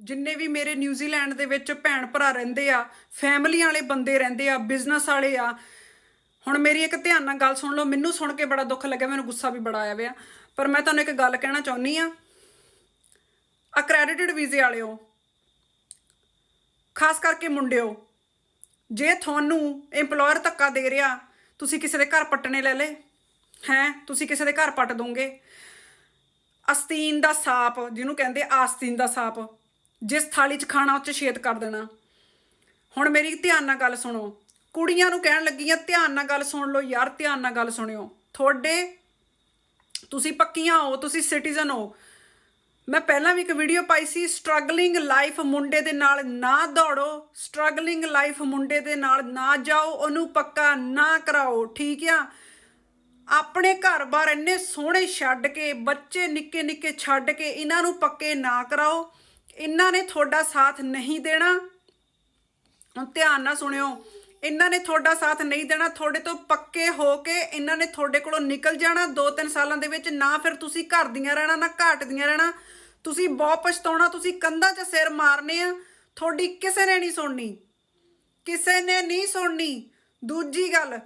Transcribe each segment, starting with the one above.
ਜਿੰਨੇ ਵੀ ਮੇਰੇ ਨਿਊਜ਼ੀਲੈਂਡ ਦੇ ਵਿੱਚ ਭੈਣ ਭਰਾ ਰਹਿੰਦੇ ਆ ਫੈਮਿਲੀ ਵਾਲੇ ਬੰਦੇ ਰਹਿੰਦੇ ਆ, ਬਿਜ਼ਨਸ ਵਾਲੇ ਆ, ਹੁਣ ਮੇਰੀ ਇੱਕ ਧਿਆਨ ਨਾਲ ਗੱਲ ਸੁਣ ਲਓ, ਮੈਨੂੰ ਸੁਣ ਕੇ ਬੜਾ ਦੁੱਖ ਲੱਗਿਆ, ਮੈਨੂੰ ਗੁੱਸਾ ਵੀ ਬੜਾ ਆਇਆ ਵਿਆ ਪਰ ਮੈਂ ਤੁਹਾਨੂੰ ਇੱਕ ਗੱਲ ਕਹਿਣਾ ਚਾਹੁੰਦੀ ਆ ਅਕ੍ਰੈਡਿਟਡ ਵੀਜ਼ੇ ਵਾਲਿਓ, ਖਾਸ ਕਰਕੇ ਮੁੰਡਿਓ, ਜੇ ਤੁਹਾਨੂੰ EMPLOYER ਧੱਕਾ ਦੇ ਰਿਹਾ, ਤੁਸੀਂ ਕਿਸੇ ਦੇ ਘਰ ਪੱਟਣੇ ਲੈ ਲੇ ਹੈ, ਤੁਸੀਂ ਕਿਸੇ ਦੇ ਘਰ ਪੱਟ ਦੋਗੇ। ਅਸਤੀਨ ਦਾ ਸਾਪ, ਜਿਹਨੂੰ ਕਹਿੰਦੇ ਆਸਤੀਨ ਦਾ ਸਾਪ ਜਿਸ ਥਾਲੀ 'ਚ ਖਾਣਾ ਉੱਚ ਛੇਦ ਕਰ ਦੇਣਾ। ਹੁਣ ਮੇਰੀ ਧਿਆਨ ਨਾਲ ਗੱਲ ਸੁਣੋ। ਕੁੜੀਆਂ ਨੂੰ ਕਹਿਣ ਲੱਗੀਆਂ, ਧਿਆਨ ਨਾਲ ਗੱਲ ਸੁਣ ਲਓ ਯਾਰ, ਧਿਆਨ ਨਾਲ ਗੱਲ ਸੁਣਿਓ। ਤੁਹਾਡੇ, ਤੁਸੀਂ ਪੱਕੀਆਂ ਹੋ, ਤੁਸੀਂ ਸਿਟੀਜ਼ਨ ਹੋ। ਮੈਂ ਪਹਿਲਾਂ ਵੀ ਇੱਕ ਵੀਡੀਓ ਪਾਈ ਸੀ ਸਟਰਗਲਿੰਗ ਲਾਈਫ ਮੁੰਡੇ ਦੇ ਨਾਲ ਨਾ ਦੌੜੋ ਸਟਰਗਲਿੰਗ ਲਾਈਫ ਮੁੰਡੇ ਦੇ ਨਾਲ ਨਾ ਜਾਓ, ਉਹਨੂੰ ਪੱਕਾ ਨਾ ਕਰਾਓ, ਠੀਕ ਆ? ਆਪਣੇ ਘਰ-ਬਾਰ ਇੰਨੇ ਸੋਹਣੇ ਛੱਡ ਕੇ, ਬੱਚੇ ਨਿੱਕੇ ਨਿੱਕੇ ਛੱਡ ਕੇ ਇਹਨਾਂ ਨੂੰ ਪੱਕੇ ਨਾ ਕਰਾਓ। ਇਹਨਾਂ ਨੇ ਤੁਹਾਡਾ ਸਾਥ ਨਹੀਂ ਦੇਣਾ। ਹੁਣ ਧਿਆਨ ਨਾਲ ਸੁਣਿਓ। ਇਹਨਾਂ ਨੇ ਤੁਹਾਡਾ ਸਾਥ ਨਹੀਂ ਦੇਣਾ, ਤੁਹਾਡੇ ਤੋਂ ਪੱਕੇ ਹੋ ਕੇ ਇਹਨਾਂ ਨੇ ਤੁਹਾਡੇ ਕੋਲੋਂ ਨਿਕਲ ਜਾਣਾ 2-3 ਸਾਲਾਂ ਦੇ ਵਿੱਚ। ਨਾ ਫਿਰ ਤੁਸੀਂ ਘਰ ਦੀਆਂ ਰਹਿਣਾ, ਨਾ ਘਾਟ ਦੀਆਂ ਰਹਿਣਾ। ਤੁਸੀਂ ਬਹੁਤ ਪਛਤਾਉਣਾ, ਤੁਸੀਂ ਕੰਧਾਂ 'ਚ ਸਿਰ ਮਾਰਨੇ ਆ। ਤੁਹਾਡੀ ਕਿਸੇ ਨੇ ਨਹੀਂ ਸੁਣਨੀ। ਕਿਸੇ ਨੇ ਨਹੀਂ ਸੁਣਨੀ। ਦੂਜੀ ਗੱਲ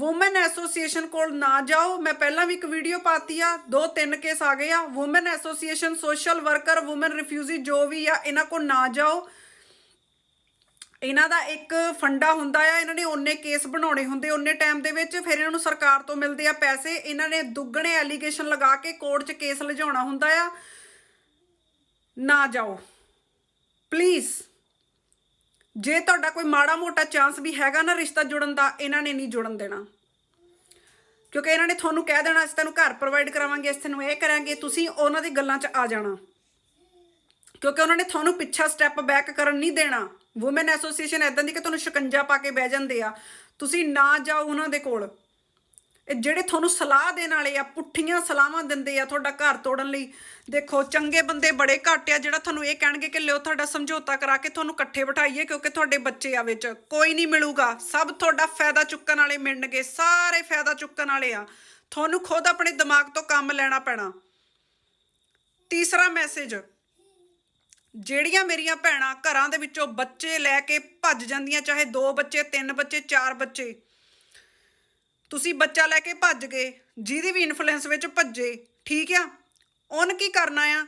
ਔਮਨ ਐਸੋਸੀਏਸ਼ਨ ਕੋਲ ਨਾ ਜਾਓ। ਮੈਂ ਪਹਿਲਾਂ ਵੀ ਇੱਕ ਵੀਡੀਓ ਪਾਤੀ ਆ। ਦੋ, ਤਿੰਨ ਕੇਸ ਆ ਗਏ ਆ। Women association social worker women refugee ਜੋ ਵੀ ਆ, ਇਹਨਾਂ ਕੋਲ ਨਾ ਜਾਓ। ਇਹਨਾਂ ਦਾ ਇੱਕ ਫੰਡਾ ਹੁੰਦਾ ਆ। ਇਹਨਾਂ ਨੇ ਉਹਨੇ ਕੇਸ ਬਣਾਉਣੇ ਹੁੰਦੇ ਉਹਨੇ ਟਾਈਮ ਦੇ ਵਿੱਚ। ਫਿਰ ਇਹਨਾਂ ਨੂੰ ਸਰਕਾਰ ਤੋਂ ਮਿਲਦੇ ਆ ਪੈਸੇ। ਇਹਨਾਂ ਨੇ ਦੁੱਗਣੇ ਐਲੀਗੇਸ਼ਨ ਲਗਾ ਕੇ ਕੋਰਟ 'ਚ ਕੇਸ ਲਿਜਾਉਣਾ ਹੁੰਦਾ ਆ। ਨਾ ਜਾਓ। ਪਲੀਜ਼ ਜੇ ਤੁਹਾਡਾ ਕੋਈ ਮਾੜਾ ਮੋਟਾ ਚਾਂਸ ਵੀ ਹੈਗਾ ਨਾ ਰਿਸ਼ਤਾ ਜੁੜਨ ਦਾ, ਇਹਨਾਂ ਨੇ ਨਹੀਂ ਜੁੜਨ ਦੇਣਾ। ਕਿਉਂਕਿ ਇਹਨਾਂ ਨੇ ਤੁਹਾਨੂੰ ਕਹਿ ਦੇਣਾ, ਅਸੀਂ ਤੁਹਾਨੂੰ ਘਰ ਪ੍ਰੋਵਾਈਡ ਕਰਾਵਾਂਗੇ, ਅਸੀਂ ਤੁਹਾਨੂੰ ਇਹ ਕਰਾਂਗੇ, ਤੁਸੀਂ ਉਹਨਾਂ ਦੀ ਗੱਲਾਂ 'ਚ ਆ ਜਾਣਾ। ਕਿਉਂਕਿ ਉਹਨਾਂ ਨੇ ਤੁਹਾਨੂੰ ਪਿੱਛਾ ਸਟੈਪ ਬੈਕ ਕਰਨ ਨਹੀਂ ਦੇਣਾ। ਔਮਨ ਐਸੋਸੀਏਸ਼ਨ ਐਦਾਂ ਦੀ ਕਿ ਤੁਹਾਨੂੰ ਸ਼ਿਕੰਜਾ ਪਾ ਕੇ ਬਹਿ ਜਾਂਦੇ ਆ। ਤੁਸੀਂ ਨਾ ਜਾਓ ਉਹਨਾਂ ਦੇ ਕੋਲ। ਜਿਹੜੇ ਤੁਹਾਨੂੰ ਸਲਾਹ ਦੇਣ ਵਾਲੇ ਆ, ਪੁੱਠੀਆਂ ਸਲਾਹਾਂ ਦਿੰਦੇ ਆ ਤੁਹਾਡਾ ਘਰ ਤੋੜਨ ਲਈ, ਦੇਖੋ ਚੰਗੇ ਬੰਦੇ ਬੜੇ ਘੱਟ ਆ, ਜਿਹੜਾ ਤੁਹਾਨੂੰ ਇਹ ਕਹਿਣਗੇ ਕਿ ਲਿਓ ਤੁਹਾਡਾ ਸਮਝੌਤਾ ਕਰਾ ਕੇ ਤੁਹਾਨੂੰ ਇਕੱਠੇ ਬਿਠਾਈਏ ਕਿਉਂਕਿ ਤੁਹਾਡੇ ਬੱਚੇ ਆ ਵਿੱਚ, ਕੋਈ ਨਹੀਂ ਮਿਲੂਗਾ, ਸਭ ਤੁਹਾਡਾ ਫਾਇਦਾ ਚੁੱਕਣ ਵਾਲੇ ਮਿਲਣਗੇ, ਸਾਰੇ ਫਾਇਦਾ ਚੁੱਕਣ ਵਾਲੇ ਆ। ਤੁਹਾਨੂੰ ਖੁਦ ਆਪਣੇ ਦਿਮਾਗ ਤੋਂ ਕੰਮ ਲੈਣਾ ਪੈਣਾ। ਤੀਸਰਾ ਮੈਸੇਜ, ਜਿਹੜੀਆਂ ਮੇਰੀਆਂ ਭੈਣਾਂ ਘਰਾਂ ਦੇ ਵਿੱਚੋਂ ਬੱਚੇ ਲੈ ਕੇ ਭੱਜ ਜਾਂਦੀਆਂ, ਚਾਹੇ ਦੋ ਬੱਚੇ, ਤਿੰਨ ਬੱਚੇ, ਚਾਰ ਬੱਚੇ ਤੁਸੀਂ ਬੱਚਾ ਲੈ ਕੇ ਭੱਜ ਗਏ, ਜਿਹਦੀ ਵੀ ਇਨਫਲੂਐਂਸ ਵਿੱਚ ਭੱਜੇ, ਠੀਕ ਆ? ਉਹਨ ਕੀ ਕਰਨਾ ਆ?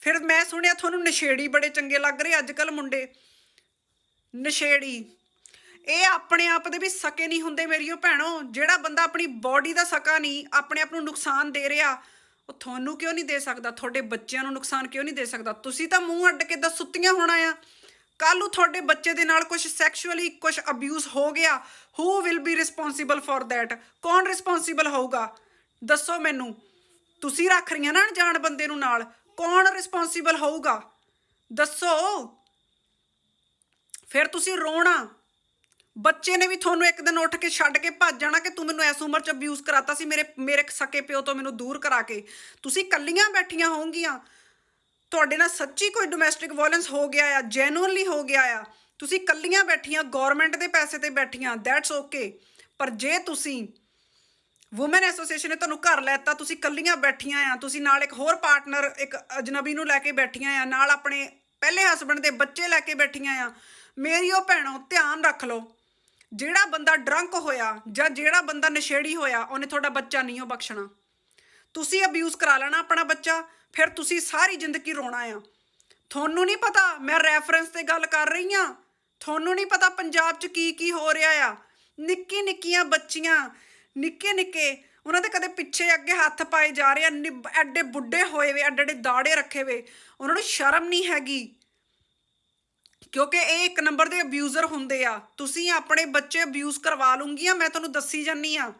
ਫਿਰ ਮੈਂ ਸੁਣਿਆ ਤੁਹਾਨੂੰ ਨਸ਼ੇੜੀ ਬੜੇ ਚੰਗੇ ਲੱਗ ਰਹੇ ਅੱਜ ਕੱਲ ਮੁੰਡੇ। ਨਸ਼ੇੜੀ। ਇਹ ਆਪਣੇ ਆਪ ਦੇ ਵੀ ਸਕੇ ਨਹੀਂ ਹੁੰਦੇ ਮੇਰੀਓ ਭੈਣੋ। ਜਿਹੜਾ ਬੰਦਾ ਆਪਣੀ ਬਾਡੀ ਦਾ ਸਕਾ ਨਹੀਂ, ਆਪਣੇ ਆਪ ਨੂੰ ਨੁਕਸਾਨ ਦੇ ਰਿਹਾ, ਉਹ ਤੁਹਾਨੂੰ ਕਿਉਂ ਨਹੀਂ ਦੇ ਸਕਦਾ? ਤੁਹਾਡੇ ਬੱਚਿਆਂ ਨੂੰ ਨੁਕਸਾਨ ਕਿਉਂ ਨਹੀਂ ਦੇ ਸਕਦਾ? ਤੁਸੀਂ ਤਾਂ ਮੂੰਹ ਅੱਡ ਕੇ ਤਾਂ ਸੁੱਤੀਆਂ ਹੋਣਾ ਆ। ਕੱਲ ਨੂੰ ਤੁਹਾਡੇ ਬੱਚੇ ਦੇ ਨਾਲ ਕੁਝ ਸੈਕਸ਼ੂਅਲੀ ਕੁਝ ਅਬਿਊਜ਼ ਹੋ ਗਿਆ who will be responsible for that ਕੌਣ ਰਿਸਪੌਂਸਿਬਲ ਹੋਊਗਾ? ਦੱਸੋ ਮੈਨੂੰ। ਤੁਸੀਂ ਰੱਖ ਰਹੀਆਂ ਨਾ ਅਣਜਾਣ ਬੰਦੇ ਨੂੰ ਨਾਲ। ਕੌਣ ਰਿਸਪੌਂਸਿਬਲ ਹੋਊਗਾ? ਦੱਸੋ। ਫਿਰ ਤੁਸੀਂ ਰੋਣਾ। ਬੱਚੇ ਨੇ ਵੀ ਤੁਹਾਨੂੰ ਇੱਕ ਦਿਨ ਉੱਠ ਕੇ ਛੱਡ ਕੇ ਭੱਜ ਜਾਣਾ ਕਿ ਤੂੰ ਮੈਨੂੰ ਇਸ ਉਮਰ 'ਚ ਅਬਿਊਜ਼ ਕਰਾਤਾ ਸੀ ਮੇਰੇ ਮੇਰੇ ਸਕੇ ਪਿਓ ਤੋਂ ਮੈਨੂੰ ਦੂਰ ਕਰਾ ਕੇ। ਤੁਸੀਂ ਕੱਲੀਆਂ ਬੈਠੀਆਂ ਹੋਵਗੀਆਂ ਤੁਹਾਡੇ ਨਾਲ ਸੱਚੀ ਕੋਈ ਡੋਮੈਸਟਿਕ ਵਾਇਲੈਂਸ ਹੋ ਗਿਆ ਆ ਜੈਨੂਅਨਲੀ ਹੋ ਗਿਆ ਆ, ਤੁਸੀਂ ਕੱਲੀਆਂ ਬੈਠੀਆਂ ਗਵਰਨਮੈਂਟ ਦੇ ਪੈਸੇ ਤੇ ਬੈਠੀਆਂ ਦੈਟਸ ਓਕੇ ਪਰ ਜੇ ਤੁਸੀਂ ਔਮਨ ਐਸੋਸੀਏਸ਼ਨ ਨੇ ਤੁਹਾਨੂੰ ਘਰ ਲੈਤਾ, ਤੁਸੀਂ ਕੱਲੀਆਂ ਬੈਠੀਆਂ ਆ, ਤੁਸੀਂ ਨਾਲ ਇੱਕ ਹੋਰ ਪਾਰਟਨਰ ਇੱਕ ਅਜਨਬੀ ਨੂੰ ਲੈ ਕੇ ਬੈਠੀਆਂ ਆ, ਨਾਲ ਆਪਣੇ ਪਹਿਲੇ ਹਸਬੰਡ ਦੇ ਬੱਚੇ ਲੈ ਕੇ ਬੈਠੀਆਂ ਆ, ਮੇਰੀ ਉਹ ਭੈਣੋ, ਧਿਆਨ ਰੱਖ ਲਓ, ਜਿਹੜਾ ਬੰਦਾ ਡਰੰਕ ਹੋਇਆ ਜਾਂ ਜਿਹੜਾ ਬੰਦਾ ਨਸ਼ੇੜੀ ਹੋਇਆ, ਉਹਨੇ ਤੁਹਾਡਾ ਬੱਚਾ ਨਹੀਂ ਉਹ ਬਖਸ਼ਣਾ। ਤੁਸੀਂ ਅਬਿਊਜ਼ ਕਰਾ ਲੈਣਾ ਆਪਣਾ ਬੱਚਾ ਫਿਰ ਤੁਸੀਂ ਸਾਰੀ ਜ਼ਿੰਦਗੀ ਰੋਣਾ ਆ। ਤੁਹਾਨੂੰ ਨਹੀਂ ਪਤਾ, ਮੈਂ ਰੈਫਰੈਂਸ ਤੇ ਗੱਲ ਕਰ ਰਹੀ ਆ ਤੁਹਾਨੂੰ ਨਹੀਂ ਪਤਾ ਪੰਜਾਬ 'ਚ ਕੀ ਕੀ ਹੋ ਰਿਹਾ ਆ। ਨਿੱਕੀ ਨਿੱਕੀਆਂ ਬੱਚੀਆਂ, ਨਿੱਕੇ ਨਿੱਕੇ, ਉਹਨਾਂ ਦੇ ਕਦੇ ਪਿੱਛੇ ਅੱਗੇ ਹੱਥ ਪਾਏ ਜਾ ਰਹੇ ਆ, ਨਿਬ- ਐਡੇ ਬੁੱਢੇ ਹੋਏ ਵੇ, ਐਡੇ ਐਡੇ ਦਾੜੇ ਰੱਖੇ ਵੇ। ਉਹਨਾਂ ਨੂੰ ਸ਼ਰਮ ਨਹੀਂ ਹੈਗੀ। ਕਿਉਂਕਿ ਇਹ ਇੱਕ ਨੰਬਰ ਦੇ ਅਬਿਊਜ਼ਰ ਹੁੰਦੇ ਆ। ਤੁਸੀਂ ਆਪਣੇ ਬੱਚੇ ਅਬਿਊਜ਼ ਕਰਵਾ ਲੂੰਗੀਆਂ, ਮੈਂ ਤੁਹਾਨੂੰ ਦੱਸੀ ਜਾਨੀ ਆ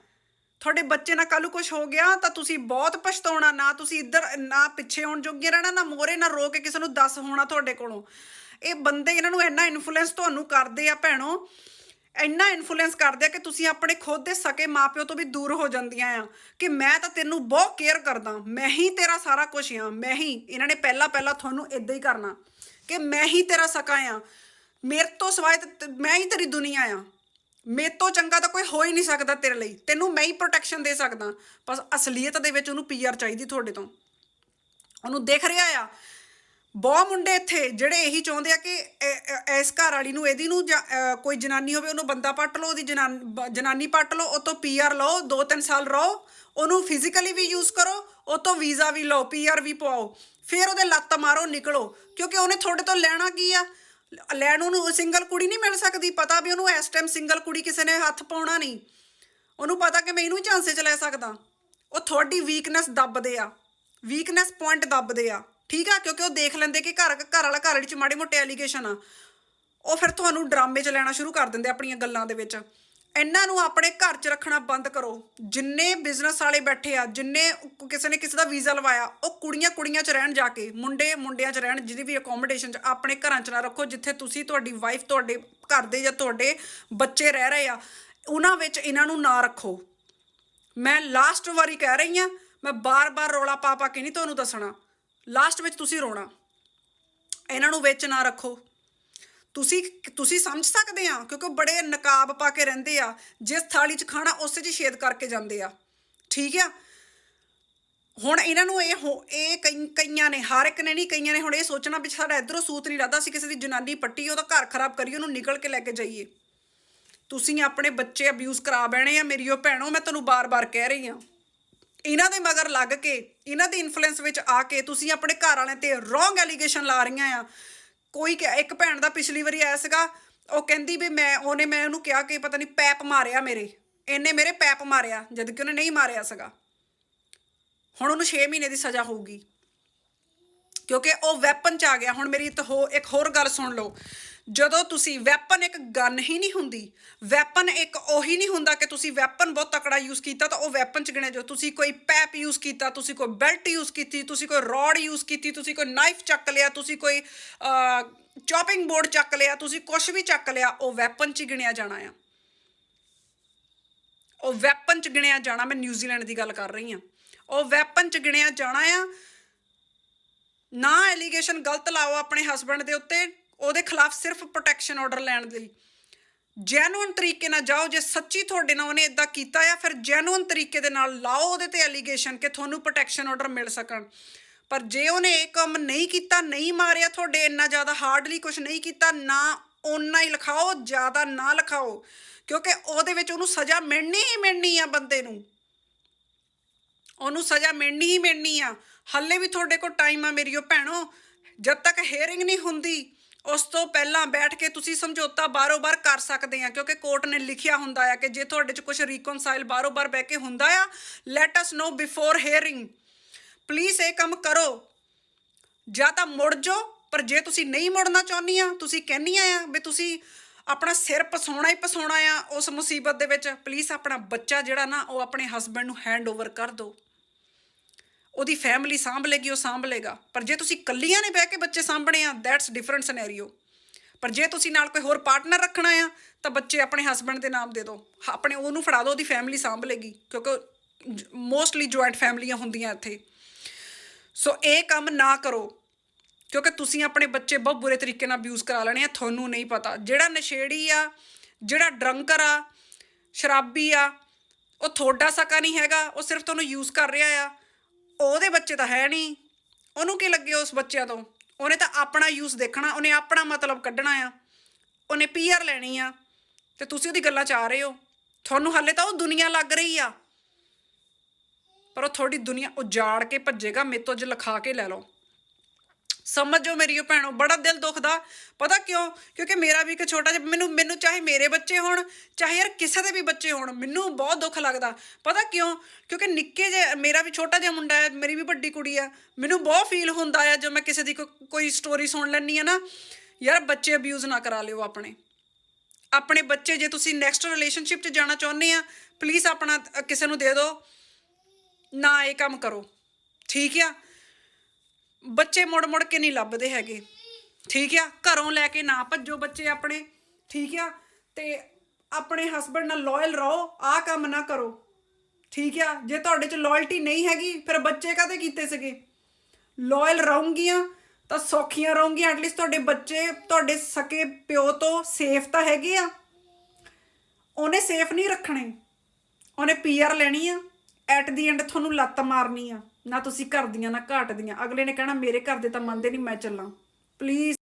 ਤੁਹਾਡੇ ਬੱਚੇ ਨਾਲ ਕੱਲ ਕੁਝ ਹੋ ਗਿਆ ਤਾਂ ਤੁਸੀਂ ਬਹੁਤ ਪਛਤਾਉਣਾ, ਨਾ ਤੁਸੀਂ ਇੱਧਰ, ਨਾ ਪਿੱਛੇ ਹੋਣ ਜੋਗੇ ਰਹਿਣਾ, ਨਾ ਮੋਰੇ, ਨਾ ਰੋ ਕੇ ਕਿਸੇ ਨੂੰ ਦੱਸ ਹੋਣਾ ਤੁਹਾਡੇ ਕੋਲੋਂ। ਇਹ ਬੰਦੇ ਇਹਨਾਂ ਨੂੰ ਇੰਨਾ ਇਨਫਲੂਐਂਸ ਤੁਹਾਨੂੰ ਕਰਦੇ ਆ ਭੈਣੋ, ਇੰਨਾ ਇਨਫਲੂਐਂਸ ਕਰਦੇ ਆ ਕਿ ਤੁਸੀਂ ਆਪਣੇ ਖੁਦ ਦੇ ਸਕੇ ਮਾਪਿਓ ਤੋਂ ਵੀ ਦੂਰ ਹੋ ਜਾਂਦੀਆਂ ਆ ਕਿ ਮੈਂ ਤਾਂ ਤੈਨੂੰ ਬਹੁਤ ਕੇਅਰ ਕਰਦਾ, ਮੈਂ ਹੀ ਤੇਰਾ ਸਾਰਾ ਕੁਝ ਆ, ਮੈਂ ਹੀ, ਇਹਨਾਂ ਨੇ ਪਹਿਲਾਂ ਪਹਿਲਾਂ ਤੁਹਾਨੂੰ ਇਦਾਂ ਹੀ ਕਰਨਾ ਕਿ ਮੈਂ ਹੀ ਤੇਰਾ ਸਕਾ ਆ, ਮੇਰੇ ਤੋਂ ਸਿਵਾਏ ਤਾਂ, ਮੈਂ ਹੀ ਤੇਰੀ ਦੁਨੀਆ ਆ। ਮੇਰੇ ਤੋਂ ਚੰਗਾ ਤਾਂ ਕੋਈ ਹੋ ਹੀ ਨਹੀਂ ਸਕਦਾ ਤੇਰੇ ਲਈ। ਤੈਨੂੰ ਮੈਂ ਹੀ ਪ੍ਰੋਟੈਕਸ਼ਨ ਦੇ ਸਕਦਾ। ਬਸ ਅਸਲੀਅਤ ਦੇ ਵਿੱਚ ਉਹਨੂੰ ਪੀਆਰ ਚਾਹੀਦੀ ਤੁਹਾਡੇ ਤੋਂ। ਉਹਨੂੰ ਦੇਖ ਰਿਹਾ ਆ। ਬਹੁਤ ਮੁੰਡੇ ਇੱਥੇ ਜਿਹੜੇ ਇਹੀ ਚਾਹੁੰਦੇ ਆ ਕਿ ਇਸ ਘਰ ਵਾਲੀ ਨੂੰ ਇਹਦੀ ਨੂੰ ਜਾਂ, ਕੋਈ ਜਨਾਨੀ ਹੋਵੇ ਉਹਨੂੰ ਬੰਦਾ ਪੱਟ ਲਓ ਉਹਦੀ ਜਨਾਨ- ਜਨਾਨੀ ਪੱਟ ਲਓ ਉਹ ਤੋਂ ਪੀਆਰ ਲਓ 2-3 ਸਾਲ ਰਹੋ ਉਹਨੂੰ ਫਿਜ਼ੀਕਲੀ ਵੀ ਯੂਜ਼ ਕਰੋ ਉਹ ਤੋਂ ਵੀਜ਼ਾ ਵੀ ਲਓ ਪੀਆਰ ਵੀ ਪਵਾਓ। ਫਿਰ ਉਹਦੇ ਲੱਤ ਮਾਰੋ ਨਿਕਲੋ। ਕਿਉਂਕਿ ਉਹਨੇ ਤੁਹਾਡੇ ਤੋਂ ਲੈਣਾ ਕੀ ਆ? ਲੈਣ ਉਹਨੂੰ ਸਿੰਗਲ ਕੁੜੀ ਨਹੀਂ ਮਿਲ ਸਕਦੀ, ਪਤਾ ਵੀ ਉਹਨੂੰ ਇਸ ਟਾਈਮ ਸਿੰਗਲ ਕੁੜੀ ਕਿਸੇ ਨੇ ਹੱਥ ਪਾਉਣਾ ਨਹੀਂ। ਉਹਨੂੰ ਪਤਾ ਕਿ ਮੈਂ ਇਹਨੂੰ ਹੀ ਚਾਂਸੇ ਚ ਲੈ ਸਕਦਾ। ਉਹ ਤੁਹਾਡੀ ਵੀਕਨੈਸ ਦੱਬਦੇ ਆ। ਵੀਕਨੈਸ ਪੁਆਇੰਟ ਦੱਬਦੇ ਆ। ਠੀਕ ਆ? ਕਿਉਂਕਿ ਉਹ ਦੇਖ ਲੈਂਦੇ ਕਿ ਘਰ ਘਰ ਵਾਲਾ ਘਰ ਵਾਲੀ ਚ ਮਾੜੇ ਮੋਟੇ ਐਲੀਗੇਸ਼ਨ ਆ। ਉਹ ਫਿਰ ਤੁਹਾਨੂੰ ਡਰਾਮੇ 'ਚ ਲੈਣਾ ਸ਼ੁਰੂ ਕਰ ਦਿੰਦੇ ਆਪਣੀਆਂ ਗੱਲਾਂ ਦੇ ਵਿੱਚ। ਇਹਨਾਂ ਨੂੰ ਆਪਣੇ ਘਰ 'ਚ ਰੱਖਣਾ ਬੰਦ ਕਰੋ। ਜਿੰਨੇ ਬਿਜ਼ਨਸ ਵਾਲੇ ਬੈਠੇ ਆ, ਜਿੰਨੇ ਕਿਸੇ ਨੇ ਕਿਸੇ ਦਾ ਵੀਜ਼ਾ ਲਵਾਇਆ, ਉਹ ਕੁੜੀਆਂ ਕੁੜੀਆਂ 'ਚ ਰਹਿਣ ਜਾ ਕੇ, ਮੁੰਡੇ ਮੁੰਡਿਆਂ 'ਚ ਰਹਿਣ, ਜਿਹਦੀ ਵੀ ਅਕੋਮੋਡੇਸ਼ਨ 'ਚ, ਆਪਣੇ ਘਰਾਂ 'ਚ ਨਾ ਰੱਖੋ, ਜਿੱਥੇ ਤੁਸੀਂ ਤੁਹਾਡੀ ਵਾਈਫ ਤੁਹਾਡੇ ਘਰ ਦੇ ਜਾਂ ਤੁਹਾਡੇ ਬੱਚੇ ਰਹਿ ਰਹੇ ਆ, ਉਹਨਾਂ ਵਿੱਚ ਇਹਨਾਂ ਨੂੰ ਨਾ ਰੱਖੋ। ਮੈਂ ਲਾਸਟ ਵਾਰੀ ਕਹਿ ਰਹੀ ਆ ਮੈਂ ਬਾਰ-ਬਾਰ ਰੋਲਾ ਪਾ ਪਾ ਕੇ ਨਹੀਂ ਤੁਹਾਨੂੰ ਦੱਸਣਾ। ਲਾਸਟ ਵਿੱਚ ਤੁਸੀਂ ਰੋਣਾ। ਇਹਨਾਂ ਨੂੰ ਵਿੱਚ ਨਾ ਰੱਖੋ। ਤੁਸੀਂ ਤੁਸੀਂ ਸਮਝ ਸਕਦੇ ਆ, ਕਿਉਂਕਿ ਉਹ ਬੜੇ ਨਕਾਬ ਪਾ ਕੇ ਰਹਿੰਦੇ ਆ, ਜਿਸ ਥਾਲੀ 'ਚ ਖਾਣਾ ਉਸੇ 'ਚ ਛੇਦ ਕਰਕੇ ਜਾਂਦੇ ਆ। ਠੀਕ ਆ? ਹੁਣ ਇਹਨਾਂ ਨੂੰ ਇਹ ਹੋ- ਇਹ ਕਈ- ਕਈਆਂ ਨੇ, ਹਰ ਇੱਕ ਨੇ ਨਹੀਂ, ਕਈਆਂ ਨੇ ਹੁਣ ਇਹ ਸੋਚਣਾ ਵੀ ਸਾਡਾ ਇਧਰੋਂ ਸੂਤ ਨਹੀਂ ਲੱਗਦਾ ਸੀ ਕਿਸੇ ਦੀ ਜਨਾਨੀ ਪੱਟੀ, ਉਹਦਾ ਘਰ ਖਰਾਬ ਕਰੀਏ, ਉਹਨੂੰ ਨਿਕਲ ਕੇ ਲੈ ਕੇ ਜਾਈਏ। ਤੁਸੀਂ ਆਪਣੇ ਬੱਚੇ ਅਬਿਊਜ਼ ਕਰਾ ਬੈਣੇ ਆ, ਮੇਰੀ ਉਹ ਭੈਣੋ, ਮੈਂ ਤੁਹਾਨੂੰ ਬਾਰ-ਬਾਰ ਕਹਿ ਰਹੀ ਆ। ਇਹਨਾਂ ਦੇ ਮਗਰ ਲੱਗ ਕੇ, ਇਹਨਾਂ ਦੇ ਇਨਫਲੂਐਂਸ ਵਿੱਚ ਆ ਕੇ ਤੁਸੀਂ ਆਪਣੇ ਘਰ ਵਾਲਿਆਂ ਤੇ ਰੋਂਗ ਐਲੀਗੇਸ਼ਨ ਲਾ ਰਹੀਆਂ ਆ। ਕੋਈ ਕਹਿ- ਇੱਕ ਭੈਣ ਦਾ ਪਿਛਲੀ ਵਾਰੀ ਆਇਆ ਸੀਗਾ, ਉਹ ਕਹਿੰਦੀ ਵੀ ਮੈਂ, ਉਹਨੇ ਮੈਂ ਉਹਨੂੰ ਕਿਹਾ ਕਿ ਪਤਾ ਨਹੀਂ ਪੈਪ ਮਾਰਿਆ ਮੇਰੇ, ਇਹਨੇ ਮੇਰੇ ਪੈਪ ਮਾਰਿਆ, ਜਦ ਕਿ ਉਹਨੇ ਨਹੀਂ ਮਾਰਿਆ ਸੀਗਾ। ਹੁਣ ਉਹਨੂੰ 6 ਮਹੀਨੇ ਦੀ ਸਜ਼ਾ ਹੋਊਗੀ। ਕਿਉਂਕਿ ਉਹ ਵੈਪਨ ਚ ਆ ਗਿਆ, ਹੁਣ ਮੇਰੀ ਇੱਕ ਹੋ, ਇੱਕ ਹੋਰ ਗੱਲ ਸੁਣ ਲਓ। ਜਦੋਂ ਤੁਸੀਂ ਵੈਪਨ ਇੱਕ ਗਨ ਹੀ ਨਹੀਂ ਹੁੰਦੀ ਵੈਪਨ ਇੱਕ ਉਹੀ ਨਹੀਂ ਹੁੰਦਾ ਕਿ ਤੁਸੀਂ ਵੈਪਨ ਬਹੁਤ ਤਕੜਾ ਯੂਜ਼ ਕੀਤਾ ਤਾਂ ਉਹ ਵੈਪਨ ਚ ਗਿਣਿਆ ਜੋ ਤੁਸੀਂ ਕੋਈ ਪੈਪ ਯੂਜ਼ ਕੀਤਾ, ਤੁਸੀਂ ਕੋਈ ਬੈਲਟ ਯੂਜ਼ ਕੀਤੀ, ਤੁਸੀਂ ਕੋਈ ਰੋਡ ਯੂਜ਼ ਕੀਤੀ, ਤੁਸੀਂ ਕੋਈ ਨਾਈਫ ਚੱਕ ਲਿਆ, ਤੁਸੀਂ ਕੋਈ ਚੌਪਿੰਗ ਬੋਰਡ ਚੱਕ ਲਿਆ, ਤੁਸੀਂ ਕੁਝ ਵੀ ਚੱਕ ਲਿਆ, ਉਹ ਵੈਪਨ ਚ ਗਿਣਿਆ ਜਾਣਾ ਆ। ਉਹ ਵੈਪਨ ਚ ਗਿਣਿਆ ਜਾਣਾ, ਮੈਂ ਨਿਊਜ਼ੀਲੈਂਡ ਦੀ ਗੱਲ ਕਰ ਰਹੀ ਹਾਂ। ਉਹ ਵੈਪਨ ਚ ਗਿਣਿਆ ਜਾਣਾ ਆ। ਨਾ ਐਲੀਗੇਸ਼ਨ ਗਲਤ ਲਾਓ ਆਪਣੇ ਹਸਬੰਡ ਦੇ ਉੱਤੇ। ਉਹਦੇ ਖਿਲਾਫ ਸਿਰਫ ਪ੍ਰੋਟੈਕਸ਼ਨ ਆਰਡਰ ਲੈਣ ਲਈ। ਜੈਨੂਇਨ ਤਰੀਕੇ ਨਾਲ ਜਾਓ, ਜੇ ਸੱਚੀ ਤੁਹਾਡੇ ਨਾਲ ਉਹਨੇ ਇਦਾਂ ਕੀਤਾ ਆ, ਫਿਰ ਜੈਨੂਇਨ ਤਰੀਕੇ ਦੇ ਨਾਲ ਲਾਓ ਉਹਦੇ ਤੇ ਐਲੀਗੇਸ਼ਨ ਕਿ ਤੁਹਾਨੂੰ ਪ੍ਰੋਟੈਕਸ਼ਨ ਆਰਡਰ ਮਿਲ ਸਕਣ। ਪਰ ਜੇ ਉਹਨੇ ਇਹ ਕੰਮ ਨਹੀਂ ਕੀਤਾ, ਨਹੀਂ ਮਾਰਿਆ ਤੁਹਾਡੇ ਇੰਨਾ ਜ਼ਿਆਦਾ ਹਾਰਡਲੀ ਕੁਝ ਨਹੀਂ ਕੀਤਾ, ਨਾ ਓਨਾ ਹੀ ਲਿਖਾਓ, ਜ਼ਿਆਦਾ ਨਾ ਲਿਖਾਓ, ਕਿਉਂਕਿ ਉਹਦੇ ਵਿੱਚ ਉਹਨੂੰ ਸਜ਼ਾ ਮਿਲਣੀ ਹੀ ਮਿਲਣੀ ਆ ਬੰਦੇ ਨੂੰ। ਉਹਨੂੰ ਸਜ਼ਾ ਮਿਲਣੀ ਹੀ ਮਿਲਣੀ ਆ। ਹੱਲੇ ਵੀ ਤੁਹਾਡੇ ਕੋਲ ਟਾਈਮ ਆ ਮੇਰੀਓ ਭੈਣੋ, ਜਦ ਤੱਕ ਹੇਅਰਿੰਗ ਨਹੀਂ ਹੁੰਦੀ ਉਸ ਤੋਂ ਪਹਿਲਾਂ ਬੈਠ ਕੇ ਤੁਸੀਂ ਸਮਝੌਤਾ ਬਾਰੋ-ਬਾਰ ਕਰ ਸਕਦੇ ਆ, ਕਿਉਂਕਿ ਕੋਰਟ ਨੇ ਲਿਖਿਆ ਹੁੰਦਾ ਆ ਕਿ ਜੇ ਤੁਹਾਡੇ 'ਚ ਕੁਝ ਰੀਕਨਸਾਈਲ ਬਾਰੋ-ਬਾਰ ਬਹਿ ਕੇ ਹੁੰਦਾ ਆ let us know before hearing please ਇਹ ਕੰਮ ਕਰੋ। ਜਾਂ ਤਾਂ ਮੁੜ ਜਾਓ, ਪਰ ਜੇ ਤੁਸੀਂ ਨਹੀਂ ਮੁੜਨਾ ਚਾਹੁੰਦੀ ਚਾਹੁੰਦੀਆਂ ਤੁਸੀਂ ਕਹਿੰਦੀਆਂ ਆ ਵੀ ਤੁਸੀਂ ਆਪਣਾ ਸਿਰ ਪਸਾਉਣਾ ਹੀ ਪਸਾਉਣਾ ਆ ਉਸ ਮੁਸੀਬਤ ਦੇ ਵਿੱਚ ਪਲੀਜ਼ ਆਪਣਾ ਬੱਚਾ ਜਿਹੜਾ ਨਾ, ਉਹ ਆਪਣੇ ਹਸਬੰਡ ਨੂੰ ਹੈਂਡ ਓਵਰ ਕਰ ਦਿਓ। ਉਹਦੀ ਫੈਮਿਲੀ ਸਾਂਭ ਲੇਗੀ ਉਹ ਸਾਂਭ ਲੇਗਾ ਪਰ ਜੇ ਤੁਸੀਂ ਕੱਲੀਆਂ ਨੇ ਬਹਿ ਕੇ ਬੱਚੇ ਸਾਂਭਣੇ ਆ ਦੈਟਸ ਡਿਫਰੈਂਟ ਸਿਨੈਰੀਓ ਪਰ ਜੇ ਤੁਸੀਂ ਨਾਲ ਕੋਈ ਹੋਰ ਪਾਰਟਨਰ ਰੱਖਣਾ ਆ, ਤਾਂ ਬੱਚੇ ਆਪਣੇ ਹਸਬੰਡ ਦੇ ਨਾਮ ਦੇ ਦਿਓ ਆਪਣੇ ਉਹਨੂੰ ਫੜਾ ਦਿਓ ਉਹਦੀ ਫੈਮਿਲੀ ਸਾਂਭ ਲੇਗੀ ਕਿਉਂਕਿ ਮੋਸਟਲੀ ਜੁਆਇੰਟ ਫੈਮਲੀਆਂ ਹੁੰਦੀਆਂ ਇੱਥੇ। ਸੋ ਇਹ ਕੰਮ ਨਾ ਕਰੋ, ਕਿਉਂਕਿ ਤੁਸੀਂ ਆਪਣੇ ਬੱਚੇ ਬਹੁਤ ਬੁਰੇ ਤਰੀਕੇ ਨਾਲ ਅਬਿਊਜ਼ ਕਰਾ ਲੈਣੇ ਆ, ਤੁਹਾਨੂੰ ਨਹੀਂ ਪਤਾ। ਜਿਹੜਾ ਨਸ਼ੇੜੀ ਆ, ਜਿਹੜਾ ਡਰੰਕਰ ਆ, ਸ਼ਰਾਬੀ ਆ, ਉਹ ਤੁਹਾਡਾ ਸਕਾ ਨਹੀਂ ਹੈਗਾ, ਉਹ ਸਿਰਫ ਤੁਹਾਨੂੰ ਯੂਜ਼ ਕਰ ਰਿਹਾ ਆ। ਉਹਦੇ ਬੱਚੇ ਤਾਂ ਹੈ ਨਹੀਂ। ਉਹਨੂੰ ਕੀ ਲੱਗੇ ਉਸ ਬੱਚਿਆਂ ਤੋਂ? ਉਹਨੇ ਤਾਂ ਆਪਣਾ ਯੂਜ਼ ਦੇਖਣਾ, ਉਹਨੇ ਆਪਣਾ ਮਤਲਬ ਕੱਢਣਾ ਆ। ਉਹਨੇ ਪੀਆਰ ਲੈਣੀ ਆ। ਤੇ ਤੁਸੀਂ ਉਹਦੀ ਗੱਲਾਂ ਚ ਆ ਰਹੇ ਹੋ। ਤੁਹਾਨੂੰ ਹਾਲੇ ਤਾਂ ਉਹ ਦੁਨੀਆ ਲੱਗ ਰਹੀ ਆ। ਪਰ ਉਹ ਤੁਹਾਡੀ ਦੁਨੀਆ ਉਜਾੜ ਕੇ ਭੱਜੇਗਾ, ਮੇਰੇ ਤੋਂ ਅੱਜ ਲਿਖਾ ਕੇ ਲੈ ਲਓ। ਸਮਝੋ ਮੇਰੀ ਉਹ ਭੈਣੋ, ਬੜਾ ਦਿਲ ਦੁਖਦਾ। ਪਤਾ ਕਿਉਂ? ਕਿਉਂਕਿ ਮੇਰਾ ਵੀ ਇੱਕ ਛੋਟਾ ਜਿਹਾ, ਮੈਨੂੰ ਮੈਨੂੰ ਚਾਹੇ ਮੇਰੇ ਬੱਚੇ ਹੋਣ, ਚਾਹੇ ਯਾਰ ਕਿਸੇ ਦੇ ਵੀ ਬੱਚੇ ਹੋਣ, ਮੈਨੂੰ ਬਹੁਤ ਦੁੱਖ ਲੱਗਦਾ। ਪਤਾ ਕਿਉਂ? ਕਿਉਂਕਿ ਨਿੱਕੇ ਜੇ, ਮੇਰਾ ਵੀ ਛੋਟਾ ਜਿਹਾ ਮੁੰਡਾ ਹੈ, ਮੇਰੀ ਵੀ ਵੱਡੀ ਕੁੜੀ ਆ ਮੈਨੂੰ ਬਹੁਤ ਫੀਲ ਹੁੰਦਾ ਆ ਜਦੋਂ ਮੈਂ ਕਿਸੇ ਦੀ ਕੋਈ ਸਟੋਰੀ ਸੁਣ ਲੈਣੀ ਆ ਨਾ। ਯਾਰ ਬੱਚੇ ਅਬਿਊਜ਼ ਨਾ ਕਰਾ ਲਿਓ ਆਪਣੇ। ਆਪਣੇ ਬੱਚੇ, ਜੇ ਤੁਸੀਂ ਨੈਕਸਟ ਰਿਲੇਸ਼ਨਸ਼ਿਪ 'ਚ ਜਾਣਾ ਚਾਹੁੰਦੇ ਆ ਪਲੀਜ਼ ਆਪਣਾ ਕਿਸੇ ਨੂੰ ਦੇ ਦਿਓ। ਨਾ ਇਹ ਕੰਮ ਕਰੋ। ਠੀਕ ਆ? ਬੱਚੇ ਮੁੜ ਮੁੜ ਕੇ ਨਹੀਂ ਲੱਭਦੇ ਹੈਗੇ। ਠੀਕ ਆ? ਘਰੋਂ ਲੈ ਕੇ ਨਾ ਭੱਜੋ ਬੱਚੇ ਆਪਣੇ। ਠੀਕ ਆ? ਤੇ ਆਪਣੇ ਹਸਬੰਡ ਨਾਲ ਲਾਇਲ ਰਹੋ, ਆਹ ਕੰਮ ਨਾ ਕਰੋ। ਠੀਕ ਆ? ਜੇ ਤੁਹਾਡੇ 'ਚ ਲਾਇਲਟੀ ਨਹੀਂ ਹੈਗੀ, ਫਿਰ ਬੱਚੇ ਕਾਹਦੇ ਕੀਤੇ ਸੀਗੇ? ਲਾਇਲ ਰਹੂੰਗੀਆਂ ਤਾਂ ਸੌਖੀਆਂ ਰਹੂੰਗੀਆਂ। ਐਟਲੀਸਟ ਤੁਹਾਡੇ ਬੱਚੇ, ਤੁਹਾਡੇ ਸਕੇ ਪਿਓ ਤੋਂ ਸੇਫ ਤਾਂ ਹੈਗੇ ਆ। ਉਹਨੇ ਸੇਫ ਨਹੀਂ ਰੱਖਣੇ। ਉਹਨੇ ਪੀਆਰ ਲੈਣੀ ਆ। ਐਟ ਦੀ ਐਂਡ ਤੁਹਾਨੂੰ ਲੱਤ ਮਾਰਨੀ ਆ। ਨਾ ਤੁਸੀਂ ਘਰ ਦੀਆਂ, ਨਾ ਘਾਟ ਦੀਆਂ। ਅਗਲੇ ਨੇ ਕਹਿਣਾ, ਮੇਰੇ ਘਰ ਦੇ ਤਾਂ ਮੰਨਦੇ ਨਹੀਂ, ਮੈਂ ਚੱਲਾਂ। ਪਲੀਜ਼